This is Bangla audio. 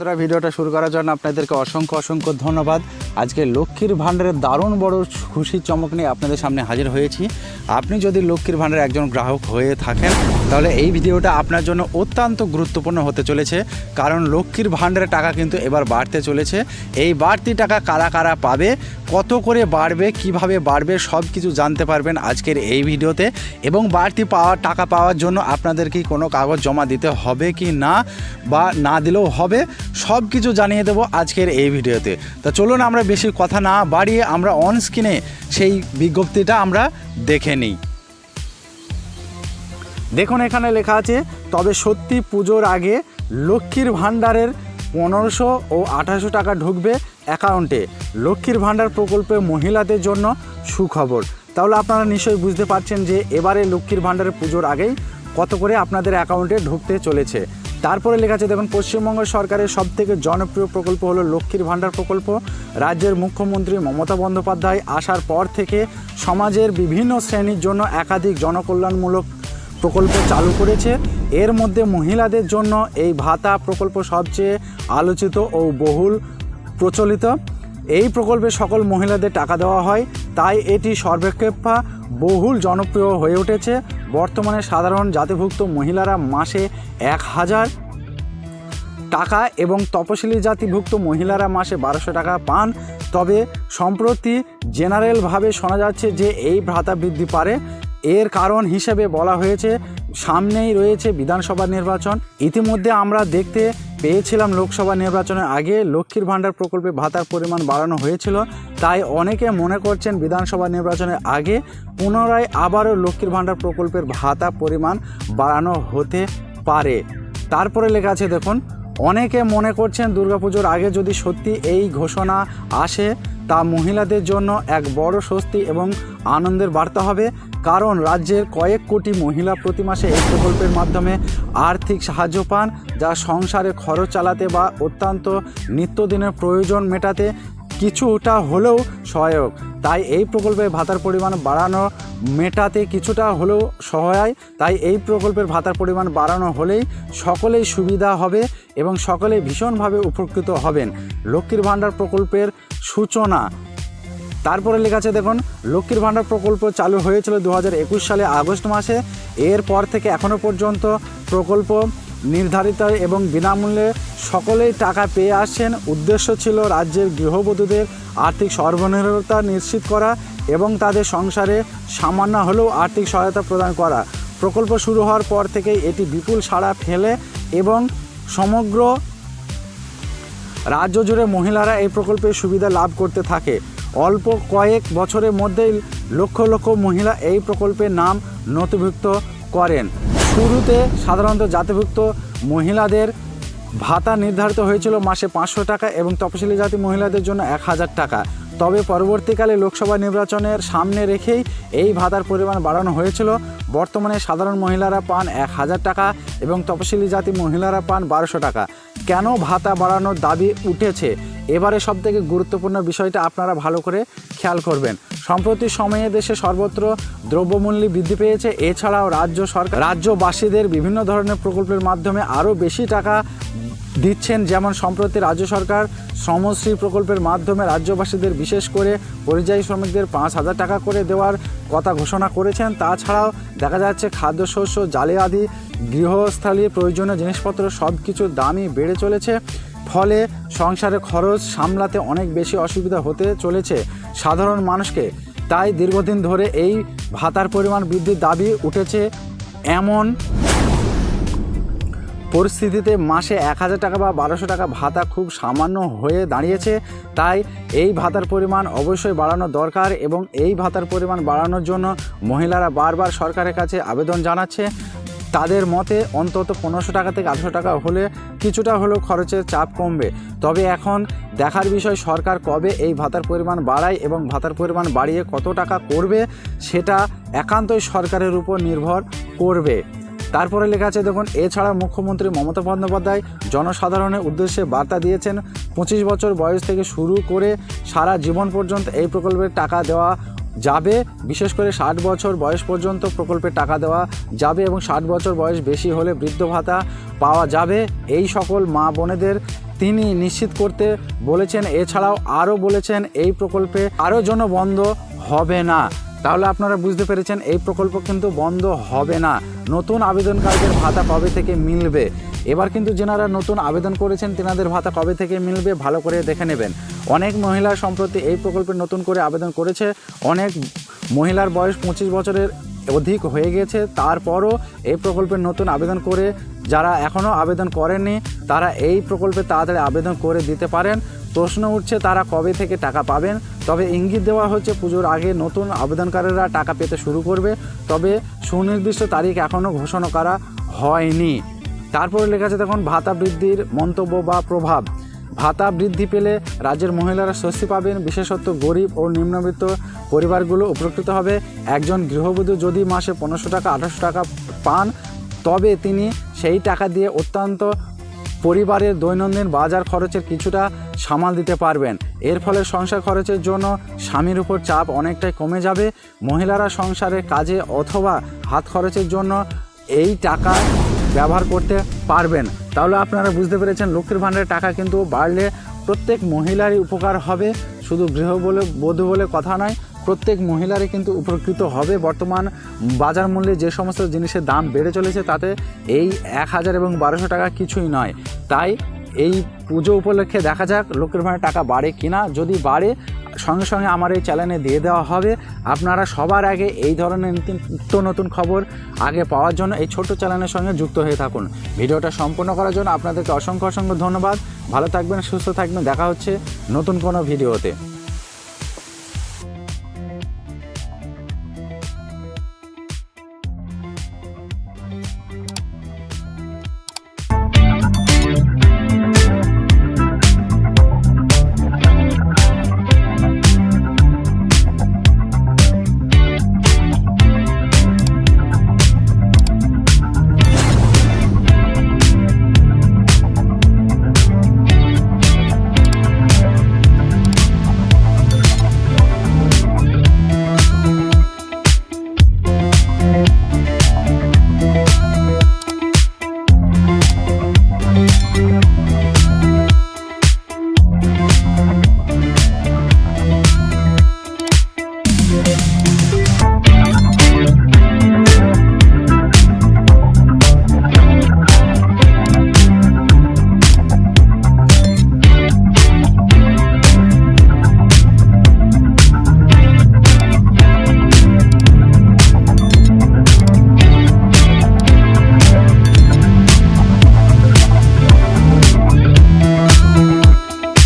বন্ধুরা, ভিডিওটা শুরু করার জন্য আপনাদেরকে অসংখ্য অসংখ্য ধন্যবাদ। আজকে লক্ষ্মীর ভাণ্ডারের দারুণ বড় খুশির চমক নিয়ে আপনাদের সামনে হাজির হয়েছি। আপনি যদি লক্ষ্মীর ভাণ্ডারের একজন গ্রাহক হয়ে থাকেন তাহলে এই ভিডিওটা আপনার জন্য অত্যন্ত গুরুত্বপূর্ণ হতে চলেছে, কারণ লক্ষ্মীর ভাণ্ডারের টাকা কিন্তু এবার বাড়তে চলেছে। এই বাড়তি টাকা কারা কারা পাবে, কত করে বাড়বে, কীভাবে বাড়বে, সব কিছু জানতে পারবেন আজকের এই ভিডিওতে। এবং বাড়তি পাওয়া, টাকা পাওয়ার জন্য আপনাদের কি কোনো কাগজ জমা দিতে হবে কি না, বা না দিলেও হবে, সব কিছু জানিয়ে দেবো আজকের এই ভিডিওতে। তা চলুন আমরা বেশি কথা না বাড়িয়ে আমরা অন স্ক্রিনে সেই বিজ্ঞপ্তিটা আমরা দেখে নিই। দেখুন এখানে লেখা আছে, তবে সত্যি পুজোর আগে লক্ষ্মীর ভাণ্ডারের পনেরোশো ও আঠাশো টাকা ঢুকবে অ্যাকাউন্টে। লক্ষ্মীর ভাণ্ডার প্রকল্পে মহিলাদের জন্য সুখবর। তাহলে আপনারা নিশ্চয়ই বুঝতে পারছেন যে এবারে লক্ষ্মীর ভাণ্ডারের পুজোর আগেই কত করে আপনাদের অ্যাকাউন্টে ঢুকতে চলেছে। তারপরে লেখা আছে, দেখুন, পশ্চিমবঙ্গ সরকারের সবথেকে জনপ্রিয় প্রকল্প হলো লক্ষ্মীর ভাণ্ডার প্রকল্প। রাজ্যের মুখ্যমন্ত্রী মমতা বন্দ্যোপাধ্যায় আসার পর থেকে সমাজের বিভিন্ন শ্রেণির জন্য একাধিক জনকল্যাণমূলক প্রকল্প চালু করেছে। এর মধ্যে মহিলাদের জন্য এই ভাতা প্রকল্প সবচেয়ে আলোচিত ও বহুল প্রচলিত। এই প্রকল্পে সকল মহিলাদের টাকা দেওয়া হয়, তাই এটি সর্বাপেক্ষা বহুল জনপ্রিয় হয়ে উঠেছে। বর্তমানে সাধারণ জাতিভুক্ত মহিলারা মাসে এক হাজার টাকা এবং তপশিলি জাতিভুক্ত মহিলারা মাসে বারোশো টাকা পান। তবে সম্প্রতি জেনারেলভাবে শোনা যাচ্ছে যে এই ভাতা বৃদ্ধি পারে। এর কারণ হিসেবে বলা হয়েছে, সামনেই রয়েছে বিধানসভা নির্বাচন। ইতিমধ্যে আমরা দেখতে পেয়েছিলাম লোকসভা নির্বাচনের আগে লক্ষ্মীর ভাণ্ডার প্রকল্পে ভাতার পরিমাণ বাড়ানো হয়েছিল। তাই অনেকে মনে করছেন বিধানসভা নির্বাচনের আগে পুনরায় আবারও লক্ষ্মীর ভাণ্ডার প্রকল্পের ভাতা পরিমাণ বাড়ানো হতে পারে। তারপরে লেখা আছে, দেখুন, অনেকে মনে করছেন দুর্গাপুজোর আগে যদি সত্যি এই ঘোষণা আসে, তা মহিলাদের জন্য এক বড় স্বস্তি এবং আনন্দের বার্তা হবে। কারণ রাজ্যের কয়েক কোটি মহিলা প্রতি মাসে এই প্রকল্পের মাধ্যমে আর্থিক সাহায্য পান, যা সংসারে খরচ চালাতে বা অত্যন্ত নিত্যদিনের প্রয়োজন মেটাতে কিছুটা হলেও সহায়ক। তাই এই প্রকল্পের ভাতার পরিমাণ বাড়ানো মেটাতে কিছুটা হলেও সহায়। তাই এই প্রকল্পের ভাতার পরিমাণ বাড়ানো হলেই সকলেই সুবিধা হবে এবং সকলেই ভীষণভাবে উপকৃত হবেন। লক্ষ্মীর ভাণ্ডার প্রকল্পের সূচনা তারপরে লেখা আছে, দেখুন, লক্ষ্মীর ভাণ্ডার প্রকল্প চালু হয়েছিল দু হাজার একুশ সালে আগস্ট মাসে। এরপর থেকে এখনও পর্যন্ত প্রকল্প নির্ধারিত এবং বিনামূল্যে সকলেই টাকা পেয়ে আসছেন। উদ্দেশ্য ছিল রাজ্যের গৃহবধূদের আর্থিক সর্বনির্ভরতা নিশ্চিত করা এবং তাদের সংসারে সামান্য হলেও আর্থিক সহায়তা প্রদান করা। প্রকল্প শুরু হওয়ার পর থেকেই এটি বিপুল সাড়া ফেলে এবং সমগ্র রাজ্য জুড়ে মহিলারা এই প্রকল্পের সুবিধা লাভ করতে থাকে। অল্প কয়েক বছরের মধ্যেই লক্ষ লক্ষ মহিলা এই প্রকল্পের নাম নথিভুক্ত করেন। শুরুতে সাধারণত জাতিভুক্ত মহিলাদের ভাতা নির্ধারিত হয়েছিল মাসে পাঁচশো টাকা এবং তপশিলি জাতি মহিলাদের জন্য এক হাজার টাকা। তবে পরবর্তীকালে লোকসভা নির্বাচনের সামনে রেখেই এই ভাতার পরিমাণ বাড়ানো হয়েছিল। বর্তমানে সাধারণ মহিলারা পান এক হাজার টাকা এবং তপশিলি জাতি মহিলারা পান বারোশো টাকা। কেন ভাতা বাড়ানোর দাবি উঠেছে? এবারে সবথেকে গুরুত্বপূর্ণ বিষয়টা আপনারা ভালো করে খেয়াল করবেন। সম্প্রতি সময়ে দেশে সর্বত্র দ্রব্যমূল্য বৃদ্ধি পেয়েছে, এছাড়াও রাজ্য সরকার রাজ্যবাসীদের বিভিন্ন ধরনের প্রকল্পের মাধ্যমে আরও বেশি টাকা দিচ্ছেন। যেমন সম্প্রতি রাজ্য সরকার শ্রমশ্রী প্রকল্পের মাধ্যমে রাজ্যবাসীদের বিশেষ করে পরিযায়ী শ্রমিকদের পাঁচ হাজার টাকা করে দেওয়ার কথা ঘোষণা করেছেন। তাছাড়াও দেখা যাচ্ছে খাদ্যশস্য জালে আদি গৃহস্থালী প্রয়োজনীয় জিনিসপত্র সব কিছুর দামই বেড়ে চলেছে। ফলে সংসারের খরচ সামলাতে অনেক বেশি অসুবিধা হতে চলেছে সাধারণ মানুষকে। তাই দীর্ঘদিন ধরে এই ভাতার পরিমাণ বৃদ্ধির দাবি উঠেছে এমন পরিস্থিতিতে মাসে এক হাজার টাকা বা বারোশো টাকা ভাতা খুব সামান্য হয়ে দাঁড়িয়েছে। তাই এই ভাতার পরিমাণ অবশ্যই বাড়ানো দরকার এবং এই ভাতার পরিমাণ বাড়ানোর জন্য মহিলারা বারবার সরকারের কাছে আবেদন জানাচ্ছে। তাদের মতে অন্তত পনেরোশো টাকা থেকে আটশো টাকা হলে কিছুটা হলেও খরচের চাপ কমবে। তবে এখন দেখার বিষয়, সরকার কবে এই ভাতার পরিমাণ বাড়ায় এবং ভাতার পরিমাণ বাড়িয়ে কত টাকা করবে সেটা একান্তই সরকারের উপর নির্ভর করবে। তারপরে লেখা আছে, দেখুন, এছাড়া মুখ্যমন্ত্রী মমতা বন্দ্যোপাধ্যায় জনসাধারণের উদ্দেশ্যে বার্তা দিয়েছেন, পঁচিশ বছর বয়স থেকে শুরু করে সারা জীবন পর্যন্ত এই প্রকল্পের টাকা দেওয়া যাবে, বিশেষ করে ষাট বছর বয়স পর্যন্ত প্রকল্পে টাকা দেওয়া যাবে এবং ষাট বছর বয়স বেশি হলে বৃদ্ধ ভাতা পাওয়া যাবে। এই সকল মা বোনেদের তিনি নিশ্চিত করতে বলেছেন, এছাড়াও আরও বলেছেন, এই প্রকল্পে আরও জন্য বন্ধ হবে না। তাহলে আপনারা বুঝতে পেরেছেন, এই প্রকল্প কিন্তু বন্ধ হবে না। নতুন আবেদনকারীদের ভাতা কবে থেকে মিলবে? এবার কিন্তু যেনারা নতুন আবেদন করেছেন, তেনাদের ভাতা কবে থেকে মিলবে ভালো করে দেখে নেবেন। অনেক মহিলা সম্প্রতি এই প্রকল্পে নতুন করে আবেদন করেছে। অনেক মহিলার বয়স পঁচিশ বছরের অধিক হয়ে গেছে। তারপরও এই প্রকল্পে নতুন আবেদন করে যারা এখনও আবেদন করেননি, তারা এই প্রকল্পে তাড়াতাড়ি আবেদন করে দিতে পারেন। প্রশ্ন উঠছে তারা কবে থেকে টাকা পাবেন। তবে ইঙ্গিত দেওয়া হচ্ছে পুজোর আগে নতুন আবেদনকারীরা টাকা পেতে শুরু করবে। তবে সুনির্দিষ্ট তারিখ এখনও ঘোষণা করা হয়নি। তারপরে লেখা আছে দেখুন, ভাতা বৃদ্ধির মন্তব্য বা প্রভাব। ভাতা বৃদ্ধি পেলে রাজ্যের মহিলারা স্বস্তি পাবেন বিশেষত গরিব ও নিম্নবিত্ত পরিবারগুলো উপকৃত হবে। একজন গৃহবধূ যদি মাসে পনেরোশো টাকা, আঠারোশো টাকা পান, তবে তিনি সেই টাকা দিয়ে অত্যন্ত পরিবারের দৈনন্দিন বাজার খরচের কিছুটা সামাল দিতে পারবেন। এর ফলে সংসার খরচের জন্য স্বামীর উপর চাপ অনেকটাই কমে যাবে। মহিলারা সংসারের কাজে অথবা হাত খরচের জন্য এই টাকা ব্যবহার করতে পারবেন। তাহলে আপনারা বুঝতে পেরেছেন লক্ষ্মীর ভাণ্ডারের টাকা কিন্তু বাড়লে প্রত্যেক মহিলারই উপকার হবে। শুধু গৃহ বলে, বধূ বলে কথা নয়, প্রত্যেক মহিলারই কিন্তু উপকৃত হবে। বর্তমান বাজার মূল্যে যে সমস্ত জিনিসের দাম বেড়ে চলেছে, তাতে এই এক হাজার এবং বারোশো টাকা কিছুই নয়। তাই এই পুজো উপলক্ষে দেখা যাক লোকের ভাড়া টাকা বাড়ে কিনা যদি বাড়ে, সঙ্গে সঙ্গে আমার এই চ্যানেলে দিয়ে দেওয়া হবে। আপনারা সবার আগে এই ধরনের নিত্য নতুন খবর আগে পাওয়ার জন্য এই ছোট চ্যানেলের সঙ্গে যুক্ত হয়ে থাকুন। ভিডিওটা সম্পূর্ণ করার জন্য আপনাদেরকে অসংখ্য অসংখ্য ধন্যবাদ। ভালো থাকবেন, সুস্থ থাকবেন। দেখা হচ্ছে নতুন কোনো ভিডিওতে।